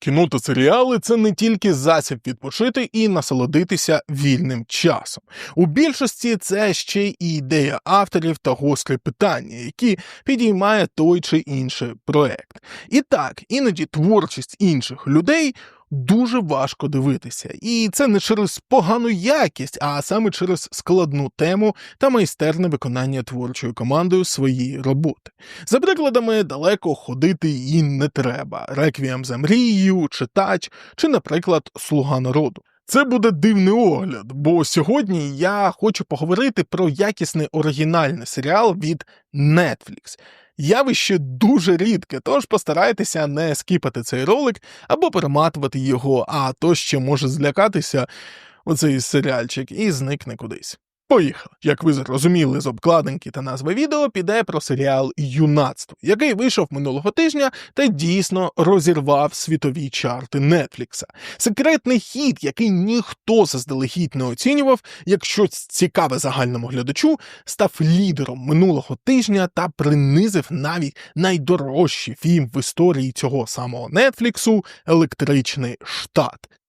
Кіно та серіали це не тільки засіб відпочити і насолодитися вільним часом. У більшості це ще і ідея авторів та гострі питання, які підіймає той чи інший проект. І так, іноді творчість інших людей. Дуже важко дивитися, і це не через погану якість, а саме через складну тему та майстерне виконання творчою командою своєї роботи. За прикладами далеко ходити і не треба. Реквієм за мрією, читач чи, наприклад, Слуга народу. Це буде дивний огляд, бо сьогодні я хочу поговорити про якісний оригінальний серіал від Netflix. Явище дуже рідке, тож постарайтеся не скіпати цей ролик або перематувати його, а то ще може злякатися оцей серіальчик і зникне кудись. Поїхали. Як ви зрозуміли з обкладинки та назви відео, піде про серіал Юнацтво, який вийшов минулого тижня та дійсно розірвав світові чарти Нетфлікса. Секретний хід, який ніхто заздалегідь не оцінював, як щось цікаве загальному глядачу, став лідером минулого тижня та принизив навіть найдорожчий фільм в історії цього самого Нетфліксу Електричний штат.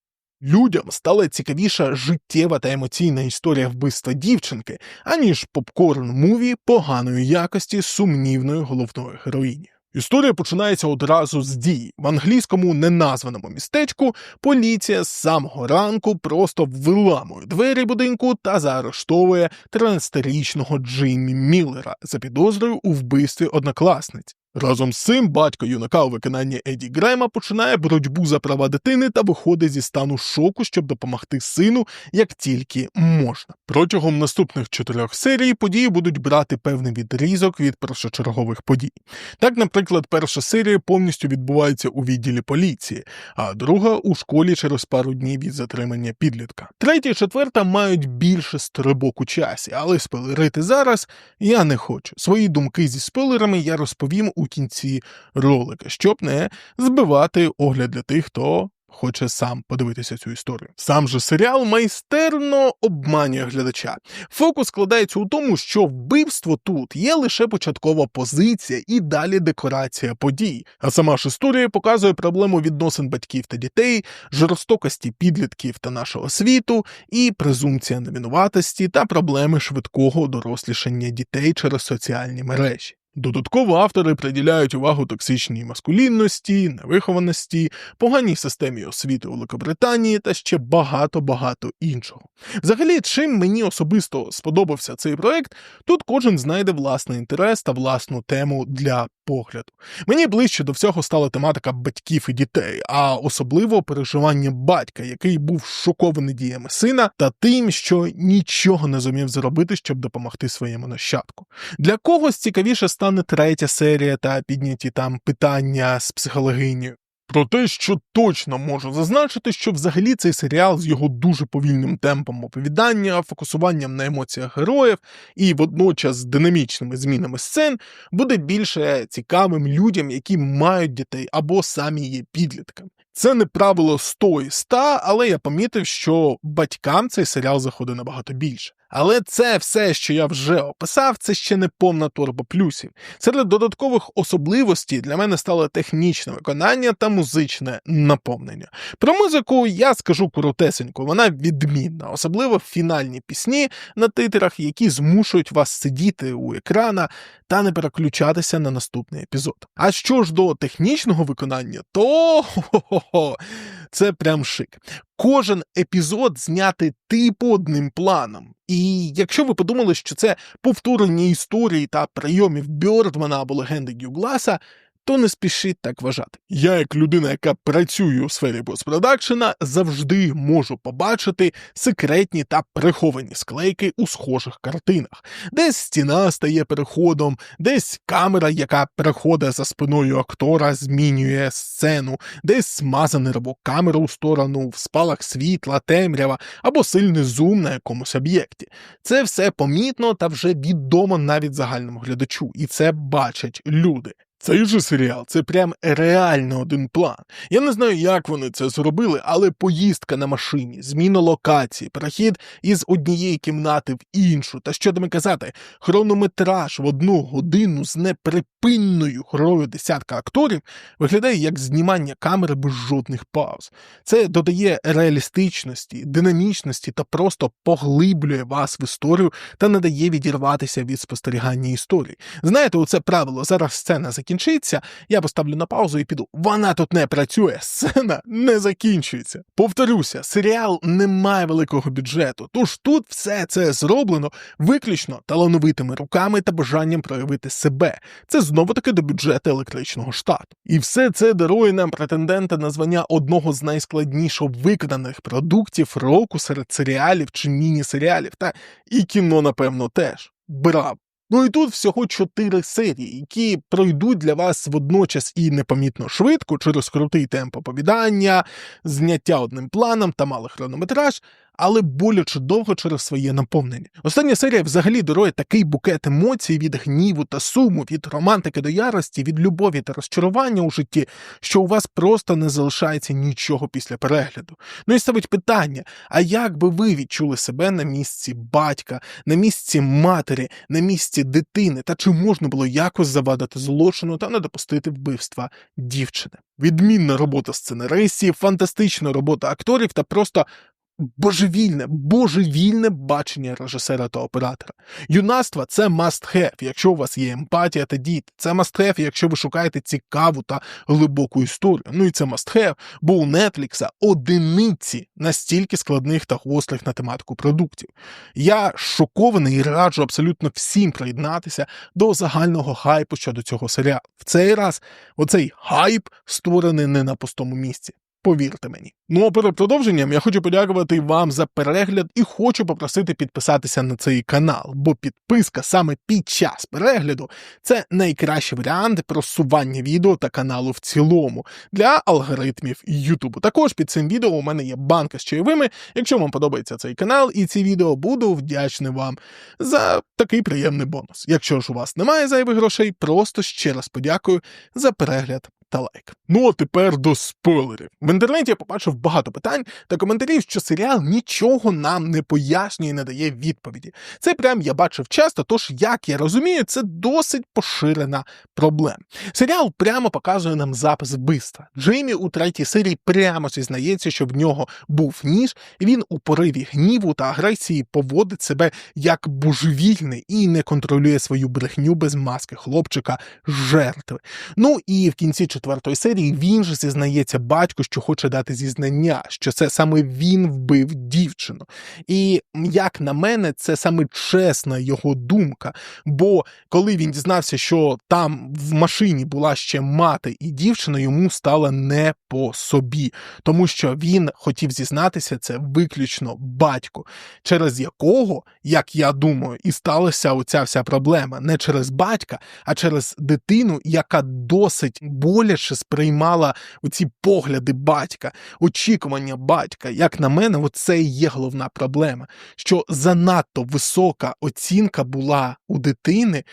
Людям стала цікавіша життєва та емоційна історія вбивства дівчинки, аніж попкорн-муві поганої якості з сумнівною головною героїні. Історія починається одразу з дії. В англійському неназваному містечку поліція з самого ранку просто виламує двері будинку та заарештовує 13-річного Джиммі Міллера за підозрою у вбивстві однокласниць. Разом з цим батько юнака у виконанні Еді Грема починає боротьбу за права дитини та виходить зі стану шоку, щоб допомогти сину як тільки можна. Протягом наступних чотирьох серій події будуть брати певний відрізок від першочергових подій. Так, наприклад, перша серія повністю відбувається у відділі поліції, а друга у школі через пару днів від затримання підлітка. Третя і четверта мають більше стрибок у часі, але спойлерити зараз я не хочу. Свої думки зі спойлерами я розповім у кінці ролика, щоб не збивати огляд для тих, хто. Хоче сам подивитися цю історію. Сам же серіал майстерно обманює глядача. Фокус складається у тому, що вбивство тут є лише початкова позиція і далі декорація подій. А сама ж історія показує проблему відносин батьків та дітей, жорстокості підлітків та нашого світу, і презумпція невинуватості та проблеми швидкого дорослішання дітей через соціальні мережі. Додатково автори приділяють увагу токсичній маскулінності, невихованості, поганій системі освіти у Великобританії та ще багато-багато іншого. Взагалі, чим мені особисто сподобався цей проект, тут кожен знайде власний інтерес та власну тему для погляду. Мені ближче до всього стала тематика батьків і дітей, а особливо переживання батька, який був шокований діями сина та тим, що нічого не зумів зробити, щоб допомогти своєму нащадку. Для когось цікавіше стане третя серія та підняті там питання з психологинею. Про те, що точно можу зазначити, що взагалі цей серіал з його дуже повільним темпом оповідання, фокусуванням на емоціях героїв і водночас з динамічними змінами сцен буде більше цікавим людям, які мають дітей або самі є підлітками. Це не правило 100 і 100, але я помітив, що батькам цей серіал заходить набагато більше. Але це все, що я вже описав, це ще не повна торба плюсів. Серед додаткових особливостей для мене стало технічне виконання та музичне наповнення. Про музику я скажу коротесенько, вона відмінна, особливо фінальні пісні на титрах, які змушують вас сидіти у екрана та не переключатися на наступний епізод. А що ж до технічного виконання, то хо-хо-хо, це прям шик. Кожен епізод знятий типу одним планом. І якщо ви подумали, що це повторення історії та прийомів Бьордмана або легенди Дюгласа, то не спішіть так вважати. Я, як людина, яка працює у сфері постпродакшена, завжди можу побачити секретні та приховані склейки у схожих картинах. Десь стіна стає переходом, десь камера, яка переходить за спиною актора, змінює сцену, десь смазаний ривок камери у сторону, в спалах світла, темрява або сильний зум на якомусь об'єкті. Це все помітно та вже відомо навіть загальному глядачу, і це бачать люди. Цей же серіал це прям реально один план. Я не знаю, як вони це зробили, але поїздка на машині, зміна локації, перехід із однієї кімнати в іншу, та що там казати, хронометраж в одну годину з неприпинною грою десятка акторів виглядає як знімання камери без жодних пауз. Це додає реалістичності, динамічності та просто поглиблює вас в історію та не дає відірватися від спостерігання історії. Знаєте, оце правило зараз сцена закінчиться. Я поставлю на паузу і піду. Вона тут не працює, сцена не закінчується. Повторюся, серіал не має великого бюджету, тож тут все це зроблено виключно талановитими руками та бажанням проявити себе. Це знову таки до бюджету електричного штату. І все це дарує нам претендента на звання одного з найскладніше виконаних продуктів року серед серіалів чи міні-серіалів, та і кіно, напевно, теж. Браво! Ну і тут всього чотири серії, які пройдуть для вас водночас і непомітно швидко через крутий темп оповідання, зняття одним планом та малий хронометраж, але боляче довго через своє наповнення. Остання серія взагалі дарує такий букет емоцій від гніву та суму, від романтики до ярості, від любові та розчарування у житті, що у вас просто не залишається нічого після перегляду. Ну і ставить питання: а як би ви відчули себе на місці батька, на місці матері, на місці дитини, та чи можна було якось завадити злочину та не допустити вбивства дівчини? Відмінна робота сценаристів, фантастична робота акторів та просто божевільне, божевільне бачення режисера та оператора. Юнацтво це must have, якщо у вас є емпатія та діти. Це must have, якщо ви шукаєте цікаву та глибоку історію. Ну і це must have, бо у Нетфлікса одиниці настільки складних та гострих на тематику продуктів. Я шокований і раджу абсолютно всім приєднатися до загального хайпу щодо цього серіалу. В цей раз оцей хайп створений не на пустому місці. Повірте мені. Ну а перед продовженням я хочу подякувати вам за перегляд і хочу попросити підписатися на цей канал, бо підписка саме під час перегляду це найкращий варіант просування відео та каналу в цілому для алгоритмів Ютубу. Також під цим відео у мене є банка з чайовими. Якщо вам подобається цей канал і ці відео, буду вдячний вам за такий приємний бонус. Якщо ж у вас немає зайвих грошей, просто ще раз подякую за перегляд та лайк. Ну а тепер до спойлерів. В інтернеті я побачив багато питань та коментарів, що серіал нічого нам не пояснює і не дає відповіді. Це прям я бачив часто, тож, як я розумію, це досить поширена проблема. Серіал прямо показує нам запис вбивства. Джеймі у третій серії прямо зізнається, що в нього був ніж, і він у пориві гніву та агресії поводить себе як божевільний і не контролює свою брехню без маски хлопчика жертви. Ну і в кінці четвертої серії він же зізнається батьку, що хоче дати зізнання, що це саме він вбив дівчину. І як на мене, це саме чесна його думка. Бо коли він дізнався, що там в машині була ще мати і дівчина, йому стало не по собі, тому що він хотів зізнатися це виключно батько, через якого, як я думаю, і сталася оця вся проблема не через батька, а через дитину, яка досить боляче сприймала оці погляди батька, очікування батька. Як на мене, оце і є головна проблема, що занадто висока оцінка була у дитини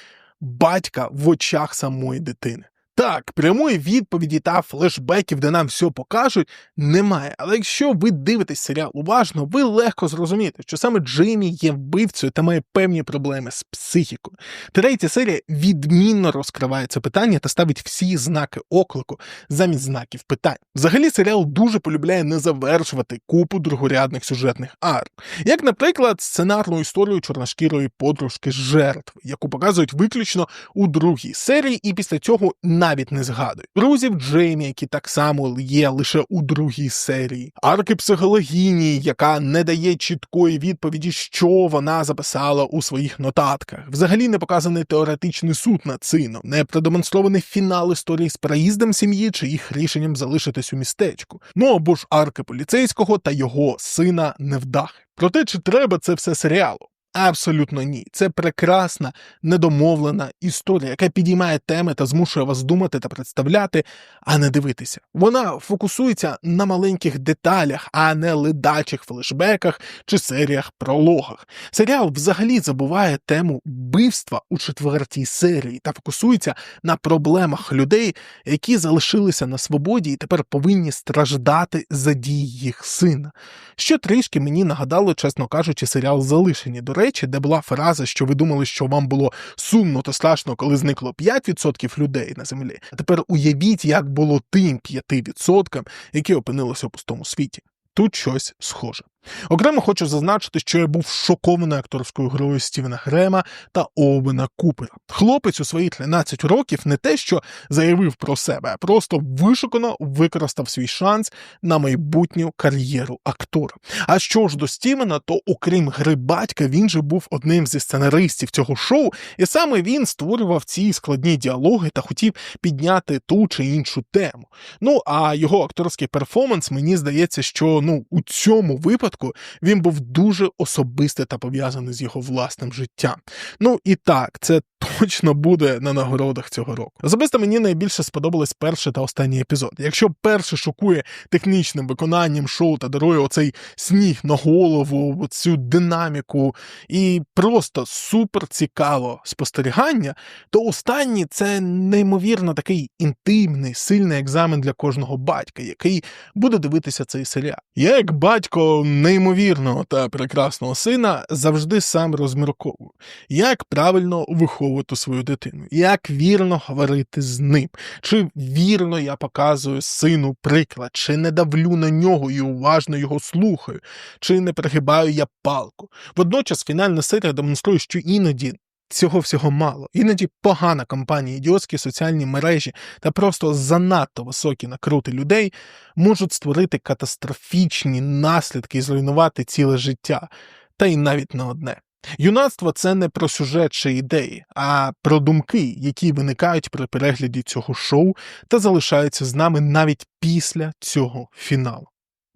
батька в очах самої дитини. Так, прямої відповіді та флешбеків, де нам все покажуть, немає. Але якщо ви дивитесь серіал уважно, ви легко зрозумієте, що саме Джеймі є вбивцею та має певні проблеми з психікою. Третя серія відмінно розкриває це питання та ставить всі знаки оклику замість знаків питань. Взагалі, серіал дуже полюбляє не завершувати купу другорядних сюжетних арк, як, наприклад, сценарну історію чорношкірої подружки жертви, яку показують виключно у другій серії, і після цього на навіть не згадую. Друзів Джеймі, які так само є лише у другій серії, арки психологіні, яка не дає чіткої відповіді, що вона записала у своїх нотатках. Взагалі не показаний теоретичний суд над сином, не продемонстрований фінал історії з переїздом сім'ї чи їх рішенням залишитись у містечку. Ну або ж арки поліцейського та його сина невдахи. Проте, чи треба це все серіалу? Абсолютно ні. Це прекрасна, недомовлена історія, яка підіймає теми та змушує вас думати та представляти, а не дивитися. Вона фокусується на маленьких деталях, а не ледачих флешбеках чи серіях прологах. Серіал взагалі забуває тему вбивства у четвертій серії та фокусується на проблемах людей, які залишилися на свободі і тепер повинні страждати за дії їх сина. Що трішки мені нагадало, чесно кажучи, серіал Залишені. До речі, де була фраза, що ви думали, що вам було сумно та страшно, коли зникло 5% людей на землі. А тепер уявіть, як було тим 5%, які опинилися у пустому світі. Тут щось схоже. Окремо хочу зазначити, що я був шокований акторською грою Стівена Грема та Овена Купера. Хлопець у свої 13 років не те, що заявив про себе, а просто вишукано використав свій шанс на майбутню кар'єру актора. А що ж до Стівена, то окрім гри батька, він же був одним зі сценаристів цього шоу, і саме він створював ці складні діалоги та хотів підняти ту чи іншу тему. Ну а його акторський перформанс, мені здається, що ну у цьому випадку випадку він був дуже особистий та пов'язаний з його власним життям. Ну і так, це точно буде на нагородах цього року. Особисто мені найбільше сподобались перший та останній епізод. Якщо перший шокує технічним виконанням шоу та дарує оцей сніг на голову, цю динаміку і просто супер цікаво спостерігання, то останній це неймовірно такий інтимний, сильний екзамен для кожного батька, який буде дивитися цей серіал. Я, як батько неймовірного та прекрасного сина, завжди сам розмірковую, як правильно виховувати свою дитину, як вірно говорити з ним, чи вірно я показую сину приклад, чи не давлю на нього і уважно його слухаю, чи не пригибаю я палку. Водночас фінальна серія демонструє, що іноді. Цього всього мало. Іноді погана кампанія, ідіотські соціальні мережі та просто занадто високі накрути людей можуть створити катастрофічні наслідки і зруйнувати ціле життя, та й навіть не одне. Юнацтво це не про сюжет чи ідеї, а про думки, які виникають при перегляді цього шоу та залишаються з нами навіть після цього фіналу.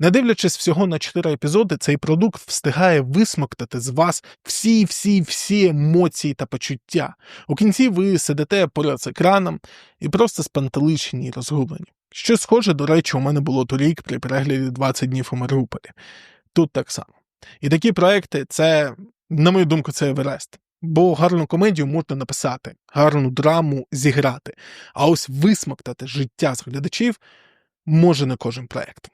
Не дивлячись всього на чотири епізоди, цей продукт встигає висмоктати з вас всі-всі-всі емоції та почуття. У кінці ви сидите поряд з екраном і просто спантеличені і розгублені. Що схоже, до речі, у мене було торік при перегляді 20 днів у Маріуполі. Тут так само. І такі проекти це, на мою думку, це Еверест. Бо гарну комедію можна написати, гарну драму зіграти, а ось висмоктати життя з глядачів може не кожен проект.